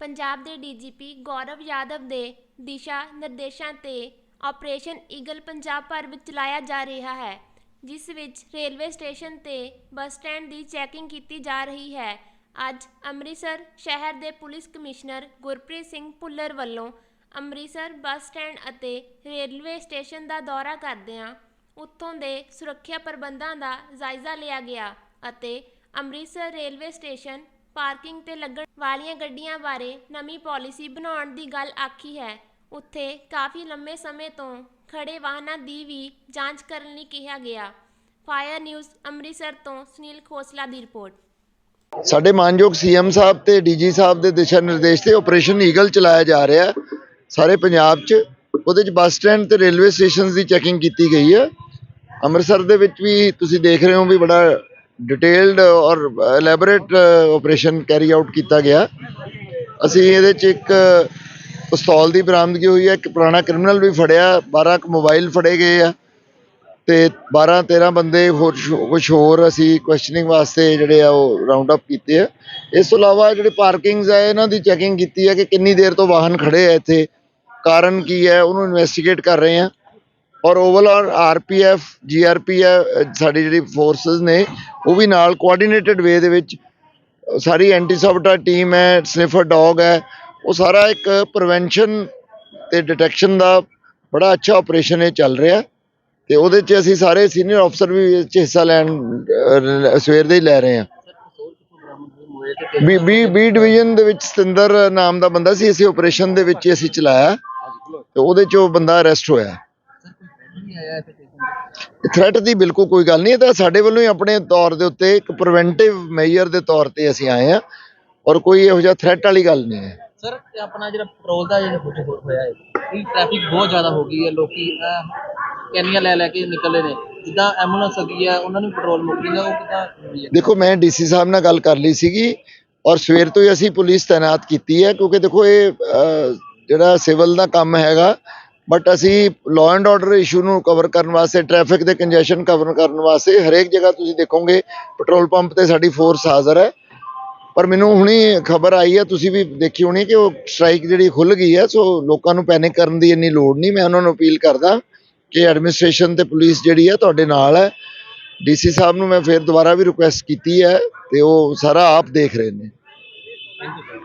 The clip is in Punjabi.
ਪੰਜਾਬ ਦੇ ਡੀਜੀਪੀ ਗੌਰਵ ਯਾਦਵ ਦੇ ਦਿਸ਼ਾ ਨਿਰਦੇਸ਼ਾਂ ਤੇ ਆਪਰੇਸ਼ਨ ਈਗਲ ਪੰਜਾਬ ਭਰ ਵਿੱਚ ਚਲਾਇਆ ਜਾ ਰਿਹਾ ਹੈ, ਜਿਸ ਵਿੱਚ ਰੇਲਵੇ ਸਟੇਸ਼ਨ ਤੇ ਬੱਸ ਸਟੈਂਡ ਦੀ ਚੈਕਿੰਗ ਕੀਤੀ ਜਾ ਰਹੀ ਹੈ। ਅੱਜ ਅੰਮ੍ਰਿਤਸਰ ਸ਼ਹਿਰ ਦੇ ਪੁਲਿਸ ਕਮਿਸ਼ਨਰ ਗੁਰਪ੍ਰੀਤ ਸਿੰਘ ਭੁੱਲਰ ਵੱਲੋਂ ਅੰਮ੍ਰਿਤਸਰ ਬੱਸ ਸਟੈਂਡ ਅਤੇ ਰੇਲਵੇ ਸਟੇਸ਼ਨ ਦਾ ਦੌਰਾ ਕਰਦਿਆਂ ਉੱਥੋਂ ਦੇ ਸੁਰੱਖਿਆ ਪ੍ਰਬੰਧਾਂ ਦਾ ਜਾਇਜ਼ਾ ਲਿਆ ਗਿਆ ਅਤੇ ਅੰਮ੍ਰਿਤਸਰ ਰੇਲਵੇ ਸਟੇਸ਼ਨ ਪਾਰਕਿੰਗ ਤੇ ਲੱਗਣ ਵਾਲੀਆਂ ਗੱਡੀਆਂ ਬਾਰੇ ਨਵੀਂ ਪਾਲਿਸੀ ਬਣਾਉਣ ਦੀ ਗੱਲ ਆਖੀ ਹੈ। ਉੱਥੇ ਕਾਫੀ ਲੰਮੇ ਸਮੇਂ ਤੋਂ ਖੜੇ ਵਾਹਨਾਂ ਦੀ ਵੀ ਜਾਂਚ ਕਰਨ ਲਈ ਕਿਹਾ ਗਿਆ। ਫਾਇਰ ਨਿਊਜ਼ ਅੰਮ੍ਰਿਤਸਰ ਤੋਂ ਸੁਨੀਲ ਖੋਸਲਾ ਦੀ ਰਿਪੋਰਟ। ਸਾਡੇ ਮਾਨਯੋਗ ਸੀਐਮ ਸਾਹਿਬ ਤੇ ਡੀਜੀ ਸਾਹਿਬ ਦੇ ਦਿਸ਼ਾ ਨਿਰਦੇਸ਼ ਤੇ ਆਪਰੇਸ਼ਨ ਈਗਲ ਚਲਾਇਆ ਜਾ ਰਿਹਾ ਹੈ। ਸਾਰੇ ਪੰਜਾਬ 'ਚ ਉਹਦੇ 'ਚ ਬੱਸ ਸਟੈਂਡ ਤੇ ਰੇਲਵੇ ਸਟੇਸ਼ਨਸ ਦੀ ਚੈਕਿੰਗ ਕੀਤੀ ਗਈ ਹੈ। ਅੰਮ੍ਰਿਤਸਰ ਦੇ ਵਿੱਚ ਵੀ ਤੁਸੀਂ ਦੇਖ ਰਹੇ ਹੋ ਵੀ ਬੜਾ ਡਿਟੇਲਡ ਔਰ ਐਲੈਬੋਰੇਟ ਆਪਰੇਸ਼ਨ ਕੈਰੀ ਆਊਟ ਕੀਤਾ ਗਿਆ। ਅਸੀਂ ਇਹਦੇ 'ਚ ਇੱਕ ਪਿਸਤੌਲ ਦੀ ਬਰਾਮਦਗੀ ਹੋਈ ਹੈ, ਇੱਕ ਪੁਰਾਣਾ ਕ੍ਰਿਮੀਨਲ ਵੀ ਫੜਿਆ 12 ਕੁ ਮੋਬਾਈਲ ਫੜੇ ਗਏ ਆ। ਤੇ 12 13 ਬੰਦੇ ਹੋਰ ਕੁਝ ਹੋਰ ਅਸੀਂ ਕੁਐਸਚਨਿੰਗ ਵਾਸਤੇ ਜਿਹੜੇ ਆ ਉਹ ਰਾਉਂਡ ਅਪ ਕੀਤੇ ਆ। ਇਸ ਤੋਂ ਇਲਾਵਾ ਜਿਹੜੇ ਪਾਰਕਿੰਗਸ ਆ, ਇਹਨਾਂ ਦੀ ਚੈਕਿੰਗ ਕੀਤੀ ਹੈ ਕਿ ਕਿੰਨੀ ਦੇਰ ਤੋਂ ਵਾਹਨ ਖੜੇ ਆ ਇੱਥੇ। ਕਾਰਨ ਕੀ ਹੈ, ਉਹਨੂੰ ਇਨਵੈਸਟੀਗੇਟ ਕਰ ਰਹੇ ਆ। ਔਰ ਓਵਰਆਲ ਆਰਪੀਐਫ ਜੀਆਰਪੀ ਹੈ ਅਹ ਸਾਡੀ ਜਿਹੜੀ ਫੋਰਸਸ ਨੇ, ਉਹ ਵੀ ਨਾਲ ਕੋਆਰਡੀਨੇਟਡ ਵੇ ਦੇ ਵਿੱਚ ਸਾਰੀ ਐਂਟੀ ਸਾਬਟਾ ਟੀਮ ਹੈ ਸਨਿਫਰ ਡੌਗ ਹੈ, ਉਹ ਸਾਰਾ ਇੱਕ ਪ੍ਰੀਵੈਂਸ਼ਨ ਤੇ ਡਿਟੈਕਸ਼ਨ ਦਾ ਬੜਾ ਅੱਛਾ ਆਪਰੇਸ਼ਨ ਇਹ ਚੱਲ ਰਿਹਾ। ਤੇ ਉਹਦੇ 'ਚ ਅਸੀਂ ਸਾਰੇ ਸੀਨੀਅਰ ਅਫਸਰ ਵੀ ਇਹ 'ਚ ਹਿੱਸਾ ਲੈਣ ਸਵੇਰ ਦੇ ਹੀ ਲੈ ਰਹੇ ਹਾਂ। ਬੀ ਬੀ ਬੀ ਡਿਵੀਜ਼ਨ ਦੇ ਵਿੱਚ ਸਤਿੰਦਰ ਨਾਮ ਦਾ ਬੰਦਾ ਸੀ ਇਸੇ ਆਪਰੇਸ਼ਨ ਦੇ ਵਿੱਚ ਹੀ ਅਸੀਂ ਚਲਾਇਆ। ਤੇ ਉਹਦੇ 'ਚ ਉਹ ਬੰਦਾ ਅਰੈਸਟ ਹੋਇਆ। ਥ੍ਰੈਟ ਦੀ ਬਿਲਕੁਲ ਕੋਈ ਗੱਲ ਨਹੀਂ ਇਹ ਤਾਂ ਸਾਡੇ ਵੱਲੋਂ ਹੀ ਆਪਣੇ ਤੌਰ ਦੇ ਉੱਤੇ ਇੱਕ ਪ੍ਰੀਵੈਂਟਿਵ ਮੈਜਰ ਦੇ ਤੌਰ ਤੇ ਅਸੀਂ ਆਏ ਆ ਔਰ ਕੋਈ ਇਹੋ ਜਿਹਾ ਥ੍ਰੈਟ ਵਾਲੀ ਗੱਲ ਨਹੀਂ ਹੈ। ਸਰ ਤੇ ਆਪਣਾ ਜਿਹੜਾ ਪੈਟਰੋਲ ਦਾ ਜਿਹੜਾ ਕੁਝ ਹੋਰ ਹੋਇਆ ਹੈ ਇਹ ਟ੍ਰੈਫਿਕ ਬਹੁਤ ਜ਼ਿਆਦਾ ਹੋ ਗਈ ਹੈ ਲੋਕੀ ਅਹ, ਕੈਨੀਆਂ ਲੈ ਲੈ ਕੇ ਨਿਕਲੇ ਨੇ। ਜਿੱਦਾਂ ਐਂਬੂਲੈਂਸ ਹੈਗੀ ਆ ਉਹਨਾਂ ਨੂੰ ਪੈਟਰੋਲ ਮੁੱਕ ਜਾਂਦਾ ਉਹ ਕਿੱਦਾਂ ਹੈ? ਦੇਖੋ ਮੈਂ ਡੀਸੀ ਸਾਹਿਬ ਨਾਲ ਗੱਲ ਕਰ ਲਈ ਸੀਗੀ ਔਰ ਸਵੇਰ ਤੋਂ ਹੀ ਅਸੀਂ ਪੁਲਿਸ ਤਾਇਨਾਤ ਕੀਤੀ ਹੈ ਕਿਉਂਕਿ ਦੇਖੋ ਇਹ ਅਹ, ਜਿਹੜਾ ਸਿਵਲ ਦਾ ਕੰਮ ਹੈਗਾ ਬਟ ਅਸੀਂ ਲਾਅ ਐਂਡ ਆਰਡਰ ਇਸ਼ੂ ਨੂੰ ਕਵਰ ਕਰਨ ਵਾਸਤੇ ਟ੍ਰੈਫਿਕ ਦੇ ਕੰਜੈਸ਼ਨ ਕਵਰ ਕਰਨ ਵਾਸਤੇ ਹਰੇਕ ਜਗ੍ਹਾ ਤੁਸੀਂ ਦੇਖੋਗੇ ਪੈਟਰੋਲ ਪੰਪ ਤੇ ਸਾਡੀ ਫੋਰਸ ਹਾਜ਼ਰ ਹੈ। ਪਰ ਮੈਨੂੰ ਹੁਣੀ ਖਬਰ ਆਈ ਹੈ, ਤੁਸੀਂ ਵੀ ਦੇਖੀ ਹੋਣੀ ਕਿ ਉਹ ਸਟ੍ਰਾਈਕ ਜਿਹੜੀ ਖੁੱਲ ਗਈ ਹੈ, ਸੋ ਲੋਕਾਂ ਨੂੰ ਪੈਨਿਕ ਕਰਨ ਦੀ ਇੰਨੀ ਲੋੜ ਨਹੀਂ। ਮੈਂ ਉਹਨਾਂ ਨੂੰ ਅਪੀਲ ਕਰਦਾ ਕਿ ਐਡਮਿਨਿਸਟ੍ਰੇਸ਼ਨ ਤੇ ਪੁਲਿਸ ਜਿਹੜੀ ਹੈ, ਤੁਹਾਡੇ ਨਾਲ ਹੈ। ਡੀਸੀ ਸਾਹਿਬ ਨੂੰ ਮੈਂ ਫਿਰ ਦੁਬਾਰਾ ਵੀ ਰਿਕੁਐਸਟ ਕੀਤੀ ਹੈ ਤੇ ਉਹ ਸਾਰਾ ਆਪ ਦੇਖ ਰਹੇ ਨੇ। Thank you